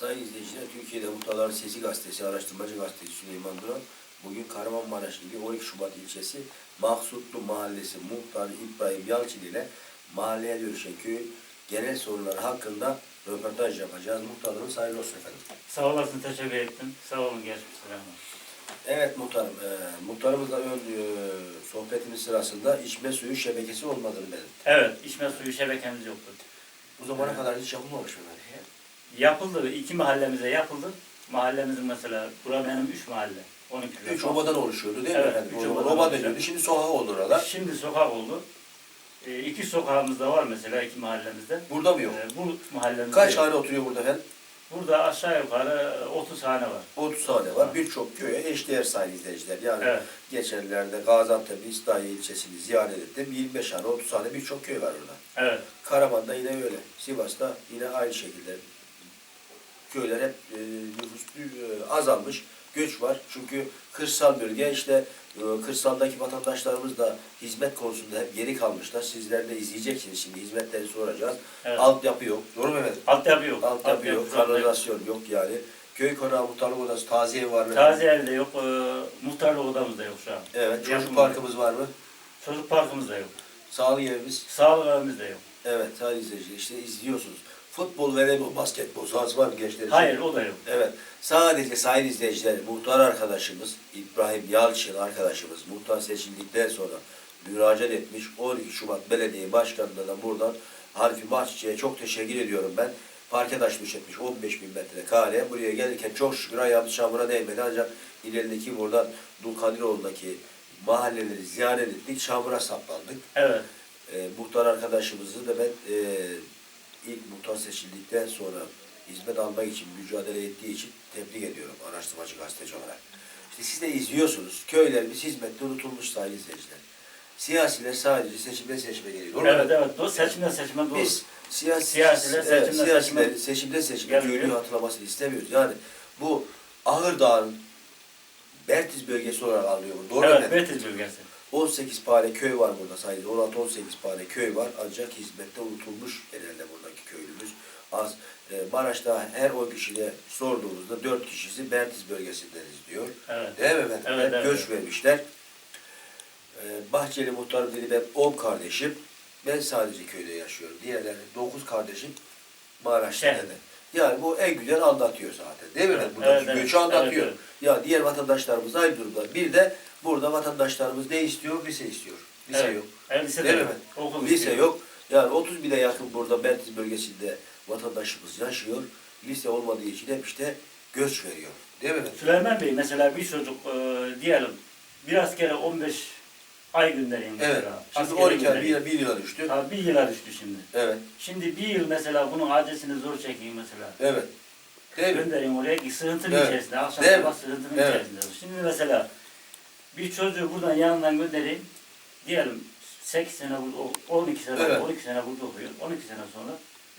Sayın izleyiciler, Türkiye'de Muhtarların Sesi Gazetesi, araştırmacı gazeteci Süleyman Duran, bugün Kahramanmaraş ili 12 Şubat ilçesi Maksutlu Mahallesi Muhtarı İbrahim Yalçın ile mahalleye dönüşen köyün genel sorunları hakkında röportaj yapacağız. Muhtarımız hayırlı olsun efendim. Sağ olasın, teşekkür ettim. Sağ olun, geçmiş selam. Evet muhtarım, e, muhtarımızla ön e, sohbetimiz sırasında içme suyu şebekesi olmadığını belirtti. Evet, içme suyu şebekemiz yoktu. Bu zamana kadar hiç yapılmamış mı? böyle? Yapıldı, iki mahallemize yapıldı. Mahallemizin mesela, bura benim üç mahalle. 12 kilo. Üç obadan oluşuyordu değil mi Evet, efendim? üç obadan oba oluşuyor. deniyordu. Şimdi sokak oldu oralar. Şimdi sokak oldu. E, iki sokağımız da var mesela iki mahallemizde. Burada mı yok? E, bu mahallemizde Kaç hane oturuyor burada efendim? Burada aşağı yukarı 30 hane var. 30 hane var. Birçok köye eşdeğer sayın izleyiciler. Yani Evet. geçenlerde Gaziantep İslahiye ilçesini ziyaret ettim. 25 hane, 30 hane birçok köy var orada. Evet. Karaman'da yine öyle. Sivas'ta yine aynı şekilde. Köyler hep e, nüfus e, azalmış. Göç var. Çünkü kırsal bölge işte e, kırsaldaki vatandaşlarımız da hizmet konusunda hep geri kalmışlar. Sizler de izleyeceksiniz şimdi hizmetleri soracağız. Evet. Altyapı yok. Doğru mu efendim? Altyapı yok. Altyapı yok, zaten kanalizasyon yok yani. Köy konağı muhtarlık odası, taziye ev var mı? Taziye evi de yok, e, muhtarlık odamız da yok şu an. Evet, çocuk Yapılmadı. parkımız var mı? Çocuk parkımız da yok. Sağlık evimiz. Sağlık evimiz de yok. Evet, sayın izleyiciler işte izliyorsunuz. Futbol, voleybol, basketbol sahası var mı gençler için? Hayır, o da yok. Evet, sadece sayın izleyiciler, muhtar arkadaşımız, İbrahim Yalçın arkadaşımız, muhtar seçildikten sonra müracaat etmiş. 12 Şubat Belediye Başkanı'na da buradan Harifi Mahçiçek'e çok teşekkür ediyorum ben. Parke taşmış etmiş 15 bin metre kare. Buraya gelirken çok şükür ayağımız çamura değmedi ancak ilerideki buradan Dulkadiroğlu'ndaki mahalleleri ziyaret ettik. Çamura saplandık. Evet. E, muhtar arkadaşımızı da ben e, ilk muhtar seçildikten sonra hizmet almak için mücadele ettiği için tebrik ediyorum araştırmacı gazeteci olarak. İşte siz de izliyorsunuz. Köylerimiz hizmette unutulmuş sayın izleyiciler. Siyasiler sadece seçimden seçime geliyor. Doğru mu? Evet evet doğru. Seçimden seçime doğru. Biz siyasi, Siyasiler evet, seçimden siyasiler seçime- seçimden seçime köylüyü hatırlamasını istemiyoruz. Yani bu Ağırdağ'ın Bertiz bölgesi olarak alıyor bu. Doğru mu evet efendim? Betiz bölgesi. 18 pane köy var burada sayın. 16-18 pane köy var ancak hizmette unutulmuş buradaki köylümüz. Az. E, Maraş'ta her 10 kişide sorduğumuzda 4 kişisi Bertiz bölgesindeniz diyor. Evet. Değil mi efendim? Evet, evet. Göç vermişler. E, Bahçeli muhtarım dedi ben 10 kardeşim. Ben sadece köyde yaşıyorum. Diğerleri 9 kardeşim Maraş'ta Şehirde. dedi. Yani bu en güzel anlatıyor zaten. Değil mi? Evet? Buradaki evet, evet. göçü anlatıyor. Evet, Ya diğer vatandaşlarımız aynı durumda. Bir de burada vatandaşlarımız ne istiyor? Lise istiyor. Lise evet. yok. Evet, lise de Değil mi? Okul Lise istiyor. yok. Yani 30 bine yakın burada Mertiz bölgesinde vatandaşımız yaşıyor. Lise olmadığı için hep işte göç veriyor. Değil mi? Süleyman Bey mesela bir çocuk e, diyelim bir askere 15 ay göndereyim mesela. Evet. Şimdi Askere 12 ay bir, göndereyim. yıl- bir yıla düştü. Ha, bir yıla düştü şimdi. Evet. Şimdi bir yıl mesela bunun adresini zor çekeyim mesela. Evet. Değil mi? Göndereyim oraya ki sığıntının Evet. içerisinde. Akşam Değil mi? sabah sığıntının Evet. içerisinde. Şimdi mesela bir çocuğu buradan yanından göndereyim. Diyelim 8 sene burada, 12 sene, Evet. 12 sene burada okuyor. 12 sene sonra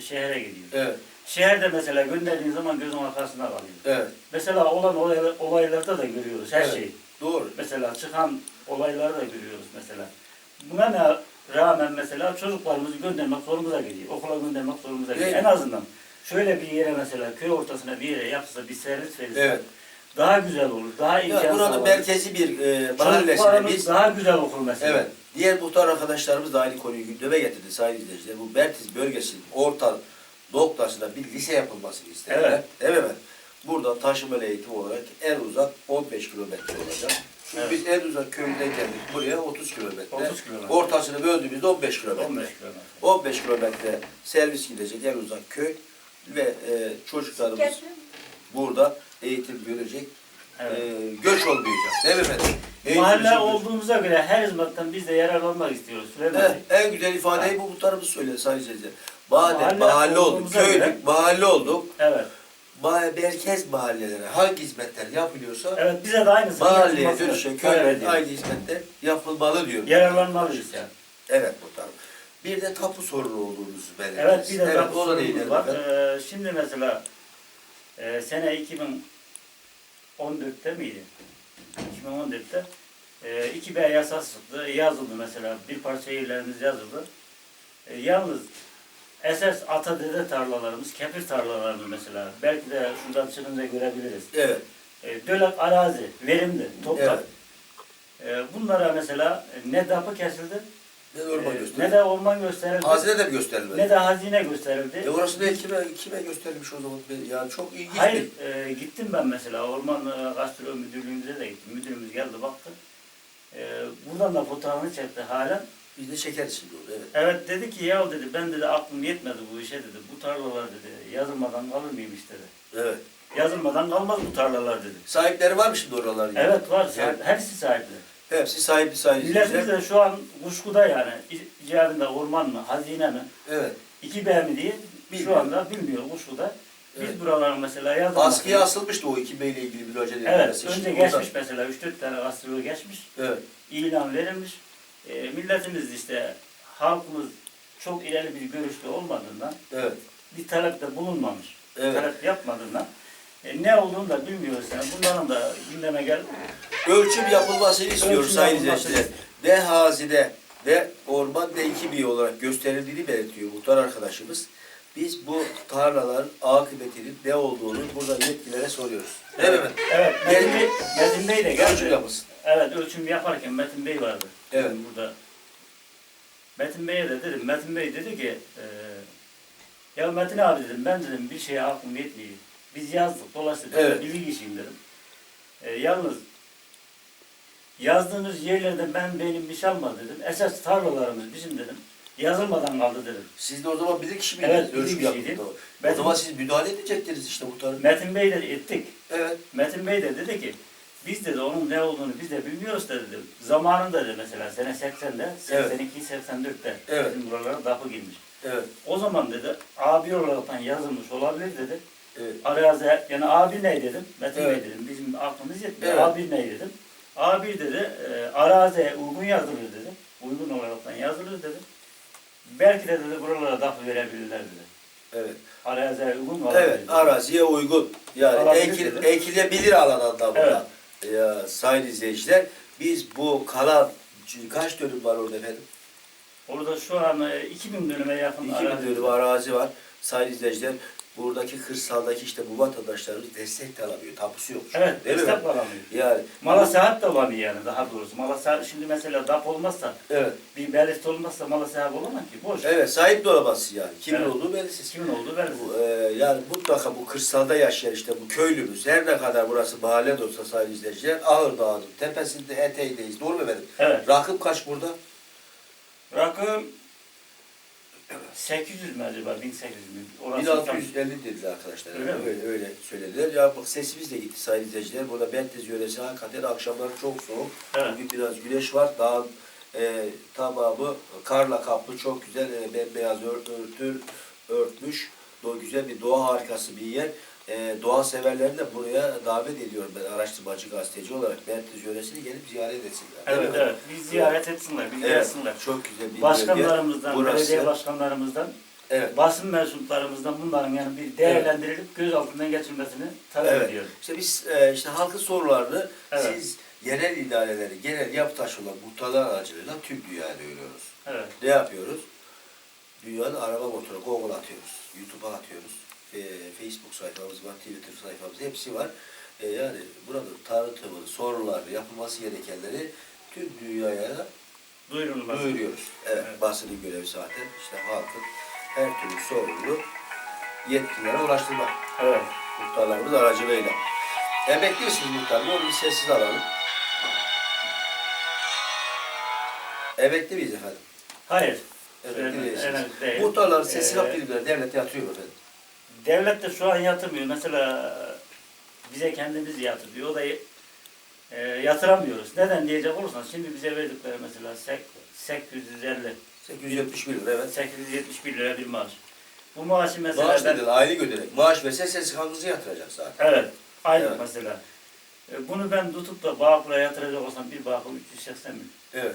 şehre gidiyor. Evet. Şehirde mesela gönderdiğin zaman gözün arkasında kalıyor. Evet. Mesela olan olay, olaylarda da görüyoruz her Evet. şeyi. Doğru. Mesela çıkan olayları da görüyoruz mesela. Buna ne rağmen mesela çocuklarımızı göndermek zorumuza geliyor. Okula göndermek zorumuza geliyor. Evet. En azından şöyle bir yere mesela köy ortasına bir yere yapsa bir servis verirse Evet. Daha güzel olur. Daha imkan Yani burada sağlar. merkezi bir e, mahallesinde biz daha güzel okur mesela. Evet. Diğer muhtar arkadaşlarımız da aynı konuyu gündeme getirdi sayın izleyiciler. Bu Bertiz bölgesinin orta noktasında bir lise yapılmasını istediler. Evet. Mi efendim? Buradan taşımalı eğitim olarak en uzak 15 kilometre olacak. Çünkü Evet. biz en uzak köyünden geldik buraya 30 kilometre. 30 kilometre. Ortasını böldüğümüzde 15 kilometre. 15 kilometre. 15 kilometre servis gidecek en uzak köy ve e, çocuklarımız burada eğitim görecek. Evet. E, göç olmayacak. Değil mi efendim? Eğitim Mahalle görecek. olduğumuza göre her hizmetten biz de yararlanmak istiyoruz. Süleyman Evet, Bey. en güzel ifadeyi bu muhtarımız söyledi sayın seyirciler. Madem mahalle, Mahalle olduk, olduğumuza köylük, göre- mahalle olduk, Evet. ma merkez mahallelere hangi hizmetler yapılıyorsa Evet bize de aynısı. mahalleye karar köylere ediyoruz. aynı hizmetler yapılmalı diyor. Yararlanmalıyız yani. Evet muhtarım. Bir de tapu sorunu olduğunuzu belirttiniz. Evet bir de evet, tapu sorunumuz var. efendim. Ee, şimdi mesela e, sene 2014'te miydi? 2014'te e, 2B yasası çıktı. Yazıldı mesela. Bir parça şehirlerimiz yazıldı. E, yalnız esas ata dede tarlalarımız, kefir tarlalarımız mesela. Belki de şuradan çıkınca görebiliriz. Evet. E, dölek arazi, verimli, toprak. E, bunlara mesela ne dapı kesildi, Ne de orman gösterildi, Hazine de mi gösterilmedi? ne de hazine gösterildi. E orası ne kime, kime gösterilmiş o zaman? Yani çok ilginç Hayır, bir... e, gittim ben mesela Orman e, Gastro Müdürlüğümüze de gittim. Müdürümüz geldi baktı. E, buradan da fotoğrafını çekti halen. Biz de çekeriz şimdi onu. Evet. Evet dedi ki ya dedi ben dedi aklım yetmedi bu işe dedi. Bu tarlalar dedi yazılmadan kalır mıymış dedi. Evet. Yazılmadan kalmaz bu tarlalar dedi. Sahipleri var mı şimdi oraların? yani? Evet var. Evet. Hepsi sahipli. Hepsi sahibi sahibi. Milletimiz de şu an kuşkuda yani. İcabında orman mı, hazine mi, Evet. 2B mi diye Bilmiyor. şu anda bilmiyor kuşkuda. Biz Evet. buraları mesela yazılmadan... Askıya asılmıştı o 2 ile ilgili müracaat Evet, edilmesi. önce Şimdi geçmiş oradan- mesela 3-4 tane asırlığı geçmiş. Evet. ilan verilmiş. E, milletimiz işte halkımız çok ileri bir görüşte olmadığından Evet. bir talepte bulunmamış. Evet. Talep yapmadığından e, ne olduğunu da bilmiyoruz yani. Bunların da gündeme gel. Ölçüm yapılmasını istiyoruz Ölçüm sayın izleyiciler. Ne hazine ve orman ne iki olarak gösterildiğini belirtiyor muhtar arkadaşımız. Biz bu tarlaların akıbetinin ne olduğunu burada yetkililere soruyoruz. Değil mi? Evet, Metin Bey, Metin Bey de Ölçüm geldi. yapılsın. Evet, ölçüm yaparken Metin Bey vardı. Evet. Burada. Metin Bey'e de dedim, Metin Bey dedi ki, e, ya Metin abi dedim, ben dedim bir şeye aklım yetmiyor. Biz yazdık, dolayısıyla Evet. bilgi işiyim dedim. E, yalnız yazdığınız yerlerde ben benim bir şey almadım dedim. Esas tarlalarımız bizim dedim. Yazılmadan kaldı dedim. Siz de o zaman bilir kişi miydiniz? Evet, Ölçüm yaptığında. O zaman siz müdahale edecektiniz işte muhtarım. Metin Bey de ettik. Evet. Metin Bey de dedi ki biz dedi onun ne olduğunu biz de bilmiyoruz da dedi. Zamanında dedi mesela sene 80'de, 82 84'te Evet. bizim buralara dapı girmiş. Evet. O zaman dedi abi olaraktan yazılmış olabilir dedi. Evet. Arazi yani abi ne dedim? Metin Evet. Bey dedim. Bizim aklımız yetmiyor. Evet. Abi ne dedim? Abi dedi e, araziye uygun yazılır dedi. Uygun olaraktan yazılır dedi. Belki de dedi buralara dapı verebilirler dedi. Evet. Araziye uygun olabilir Evet, dedi. araziye uygun. Yani ekil, ekilebilir alan anlamında. Ya, sayın izleyiciler, biz bu kalan kaç dönüm var orada efendim? Orada şu an e, 2000 dönüme yakın 2000 arazi dönüm arazi var. Sayın izleyiciler, buradaki kırsaldaki işte bu vatandaşlarımız destek de alamıyor. Tapusu yok. Evet, Değil mi? destek alamıyor. Yani, Mala sahip de olamıyor yani daha doğrusu. Mala sahip, şimdi mesela DAP olmazsa, evet. bir belirti olmazsa mala sahip olamaz ki. Boş. Evet, sahip de olamazsın yani. Kimin Evet. olduğu belirsiz. Kimin olduğu belirsiz. Bu, e, yani mutlaka bu kırsalda yaşayan işte bu köylümüz her ne kadar burası mahalle de olsa sayın izleyiciler Ağır Dağı'nın tepesinde eteğindeyiz. Doğru mu efendim? Evet. Rakım kaç burada? Rakım 800 mü acaba? 1800 mü? Orası tam- 1650 dediler arkadaşlar. Öyle mi? öyle, öyle söylediler. Ya bak sesimiz de gitti sayın izleyiciler. Burada Bentez yöresi hakikaten akşamlar çok soğuk. Evet. Bugün biraz güneş var. Dağın e, tamamı karla kaplı çok güzel e, bembeyaz ört, örtür, örtmüş. Do, güzel bir doğa harikası bir yer. E, doğa severlerini de buraya davet ediyorum ben araştırmacı gazeteci olarak. Bentez yöresini gelip ziyaret etsinler. Evet evet. Bir ziyaret etsinler, bir Evet, çok güzel bir. Başkanlarımızdan, Burası- belediye başkanlarımızdan, Evet. basın mensuplarımızdan bunların yani bir değerlendirilip göz altından geçilmesini talep Evet. ediyoruz. İşte biz e, işte halkın sorularını Evet. siz genel idareleri, genel yapı taşı olan muhtarlar aracılığıyla tüm dünyaya duyuruyoruz. Evet. Ne yapıyoruz? Dünyanın araba motoru Google atıyoruz, YouTube'a atıyoruz. E, Facebook sayfamız var, Twitter sayfamız hepsi var. E, yani burada tanıtımını, soruları, yapılması gerekenleri tüm dünyaya Duyurulması. duyuruyoruz. Evet, Evet. basının görevi zaten işte halkın her türlü sorununu yetkililere ulaştırmak Evet. muhtarlarımız aracılığıyla. Emekli misiniz muhtarım? Onu bir sessiz alalım. Emekli miyiz efendim? Hayır. Emekli değilsiniz. evet, değil. Muhtarların sessiz Ee, hak primleri devlet yatırıyor mu efendim. Devlet de şu an yatırmıyor. Mesela bize kendimiz yatırıyor. O da e, yatıramıyoruz. Neden diyecek olursan şimdi bize verdikleri mesela sek- 850 871 lira evet. 871 lira bir maaş. Bu maaşı mesela Maaş ben, dedi, aylık ödenek. Maaş verse sen sıkıntınızı yatıracak zaten. evet aylık Evet. mesela. E, bunu ben tutup da Bağkur'a yatıracak olsam bir Bağkur 380 bin Evet,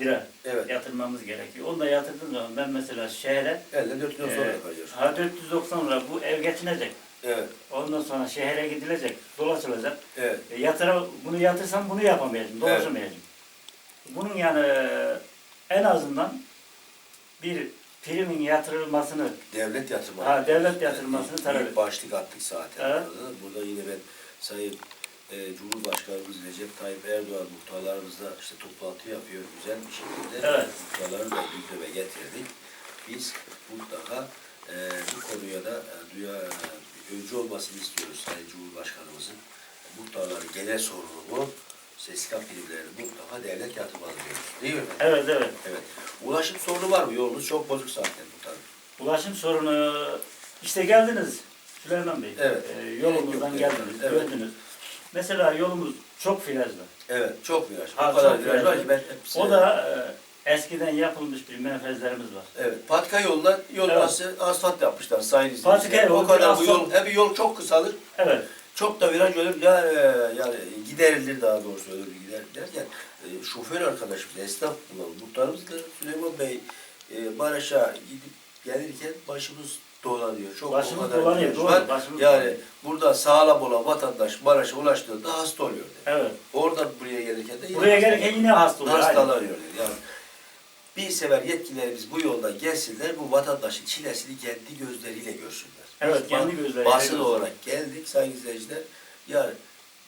lira evet. yatırmamız gerekiyor. Onu da yatırdığım zaman ben mesela şehre Elle 4 yıl sonra e, yapacağız. ha 490 lira bu ev geçinecek. Evet, Ondan sonra şehre gidilecek, dolaşılacak. evet. E, yatıra, bunu yatırsam bunu yapamayacağım, dolaşamayacağım. Bunun yani e, en azından bir primin yatırılmasını, Devlet yatırımı. ha, devlet yatırılmasını talep Büyük başlık attık zaten. Evet. Burada yine ben Sayın e, Cumhurbaşkanımız Recep Tayyip Erdoğan muhtarlarımızla işte toplantı yapıyor güzel bir şekilde. Evet. Muhtarları da gündeme getirdik. Biz mutlaka e, bu konuya da e, duya, e, öncü olmasını istiyoruz Sayın Cumhurbaşkanımızın. Muhtarların genel sorunu bu. SSK primlerini mutlaka devlet yatırmalı diyoruz. Değil mi efendim? Evet, evet. Evet. Ulaşım sorunu var mı? Yolunuz çok bozuk zaten muhtarım. Ulaşım sorunu, işte geldiniz Süleyman Bey. Evet. Ee, yolumuzdan geldiniz, evet. gördünüz. Mesela yolumuz çok virajlı. Evet, çok viraj. Ha, o kadar çok viraj var ki ben hepsini... O da e, eskiden yapılmış bir menfezlerimiz var. Evet, patika yoldan yol Evet. arası asfalt yapmışlar sayın Patika izleyiciler. O kadar bu asfalt- yol, hem yol çok kısalır, Evet. çok da viraj olur. Ya, e, yani giderilir daha doğrusu bir gider derken e, şoför arkadaşımız, esnaf bulalım. Muhtarımız da Süleyman Bey e, Maraş'a gidip gelirken başımız dolanıyor. Çok Başımız o kadar dolanıyor, doğru, var. başımız Yani dolanıyor. burada sağlam olan vatandaş Maraş'a ulaştığında hasta oluyor. dedi. Evet. Oradan buraya gelirken de yine Buraya hasta gelirken yine hasta oluyor. aynen. hastalanıyor. Yani bir sefer yetkililerimiz bu yoldan gelsinler, bu vatandaşın çilesini kendi gözleriyle görsünler. Evet, Biz kendi ba- gözleriyle Basın görsünler. olarak geldik sayın izleyiciler. Yani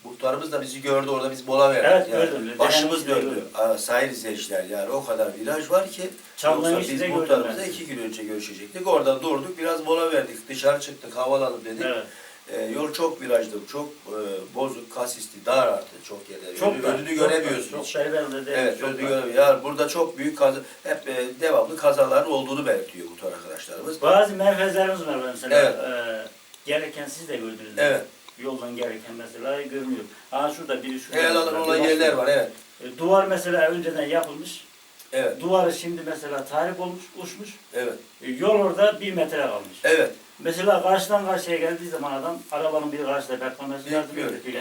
muhtarımız da bizi gördü orada biz mola verdik. Evet, yani. gördüm. Başımız döndü. Sayın izleyiciler yani o kadar viraj var ki Çamlı'nın biz muhtarımızla iki gün önce görüşecektik. Oradan durduk biraz mola verdik. Dışarı çıktık havalanın dedik. Evet. Ee, yol çok virajlı, çok e, bozuk, kasisli, dar artık çok yerler. Çok önünü çok göremiyorsun. Çok değil. Evet, çok önünü dar. göremiyor. Yani burada çok büyük kaza, hep e, devamlı kazaların olduğunu belirtiyor bu tür arkadaşlarımız. Bazı menfezlerimiz var mesela. Evet. E, gelirken siz de gördünüz. Evet. Yoldan gelirken mesela görünüyor. Aa şurada biri şurada. Helalın mesela, olan yerler var, evet. E, duvar mesela önceden yapılmış. Evet, Duvarı şimdi mesela tahrip olmuş, uçmuş. evet, E, yol orada bir metre kalmış. evet. Mesela karşıdan karşıya geldiği zaman adam arabanın bir karşıda beklemesi lazım.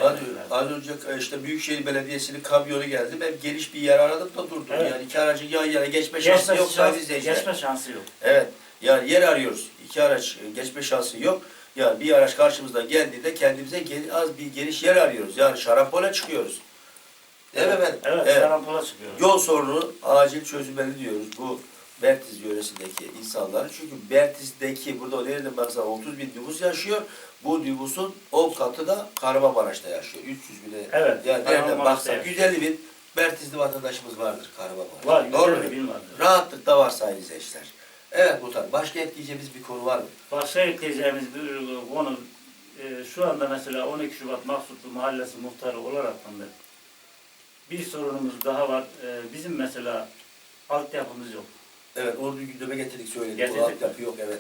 Az, az önce işte Büyükşehir Belediyesi'nin kamyonu geldi. Ben geniş bir yer aradım da durdum. Evet. Yani iki aracın yan yana geçme şansı Geçme, yok sayın şans, geçme şansı yok. Evet. Yani yer arıyoruz. İki araç e, geçme şansı yok. Yani bir araç karşımızdan geldiğinde kendimize gel- az bir geniş yer arıyoruz. Yani şarampole çıkıyoruz. Değil mi efendim? Evet, evet. şarampola çıkıyor. Yol sorunu acil çözülmeli diyoruz bu Bertiz yöresindeki insanlar. Çünkü Bertiz'deki burada nereden baksan 30 bin nüfus yaşıyor. Bu nüfusun 10 katı da Kahramanmaraş'ta yaşıyor. 300 bine. Evet, Yani nereden baksan yaşıyor. 150 bin Bertizli vatandaşımız vardır Kahramanmaraş'ta. Var, Doğru güzel mu? bir gün vardı. Rahatlıkla var sayın izleyiciler. Evet Muhtar, başka ekleyeceğimiz bir konu var mı? Başka ekleyeceğimiz bir konu, e, şu anda mesela 12 Şubat Maksutlu Mahallesi muhtarı olarak bir sorunumuz daha var. E, bizim mesela altyapımız yok. Evet, onu bir gündeme getirdik söyledik. Getirdik. Altyapı yok evet.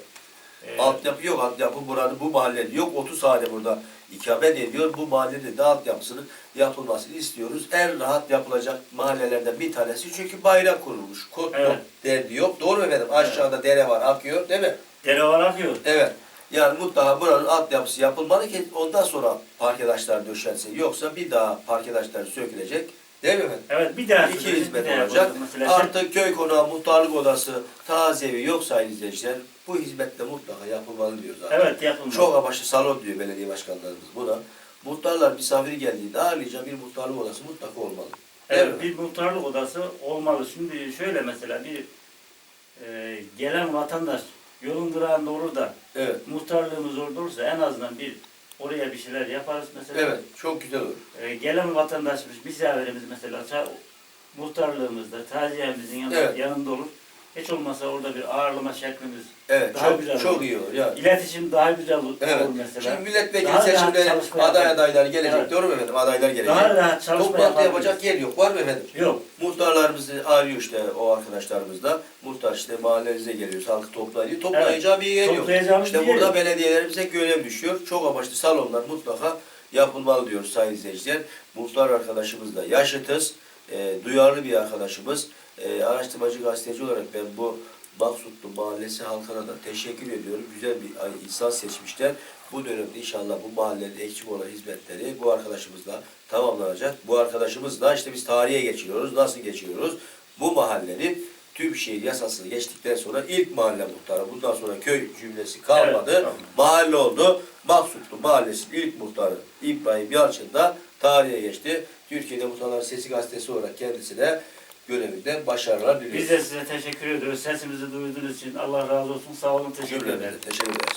E, Altyapı yok, altyapı buranın bu mahallede yok. 30 hane burada ikamet ediyor. Bu mahallede de altyapısının yapılmasını istiyoruz. En rahat yapılacak mahallelerden bir tanesi çünkü bayrak kurulmuş. Kod Evet. yok, derdi yok. Doğru mu efendim? Aşağıda dere var, akıyor değil mi? dere var akıyor. Evet. Yani mutlaka buranın altyapısı yapılmalı ki ondan sonra parkedaşlar döşense. Yoksa bir daha parkedaşlar sökülecek. Değil mi efendim? Evet bir daha İki söyleyeyim, hizmet bir daha olacak. Artık köy konağı, muhtarlık odası, taziyevi yok sayın izleyiciler. Bu hizmet de mutlaka yapılmalı diyoruz abi. Evet yapılmalı. Çok amaçlı salon diyor belediye başkanlarımız buna. Muhtarlar misafiri geldiğinde ağırlayacak bir muhtarlık odası mutlaka olmalı. Değil Evet, bir muhtarlık odası olmalı. Şimdi şöyle mesela bir e, gelen vatandaş yolun durağında olur da Evet. muhtarlığımız orada olursa en azından bir oraya bir şeyler yaparız mesela. Evet. Çok güzel olur. E, gelen vatandaşımız, misafirimiz mesela ça- muhtarlığımızda, taziyemizin yanında, Evet. yanında olur. Hiç olmasa orada bir ağırlama şeklimiz, Evet. Daha çok güzel çok olur. iyi olur. Yani. iletişim daha güzel olur Evet. mesela. Şimdi milletvekili seçimleri aday adaylar gelecek. Evet. Doğru mu efendim? Adaylar gelecek. Daha rahat çalışma Toplantı yapacak yer yok. Var mı efendim? Yok. Muhtarlarımızı arıyor işte o arkadaşlarımız da. Muhtar işte mahallenize geliyor, halkı toplayıyor. Toplayacağı bir yer yok. İşte burada yok. belediyelerimize görev düşüyor. Çok amaçlı salonlar mutlaka yapılmalı diyoruz sayın izleyiciler. Muhtar arkadaşımız da yaşıtız, e, duyarlı bir arkadaşımız. E, araştırmacı gazeteci olarak ben bu Maksutlu Mahallesi halkına da teşekkür ediyorum. Güzel bir insan seçmişler. Bu dönemde inşallah bu mahallenin eksik olan hizmetleri bu arkadaşımızla tamamlanacak. Bu arkadaşımızla işte biz tarihe geçiyoruz. Nasıl geçiyoruz? Bu mahallenin tüm şehir yasasını geçtikten sonra ilk mahalle muhtarı. Bundan sonra köy cümlesi kalmadı. Evet, tamam. Mahalle oldu. Maksutlu Mahallesi'nin ilk muhtarı İbrahim Yalçın da tarihe geçti. Türkiye'de Muhtarların Sesi gazetesi olarak kendisine görevinde başarılar diliyoruz. Biz de size teşekkür ediyoruz. Sesimizi duyduğunuz için Allah razı olsun. Sağ olun. Teşekkür Cümlemize teşekkür ederiz.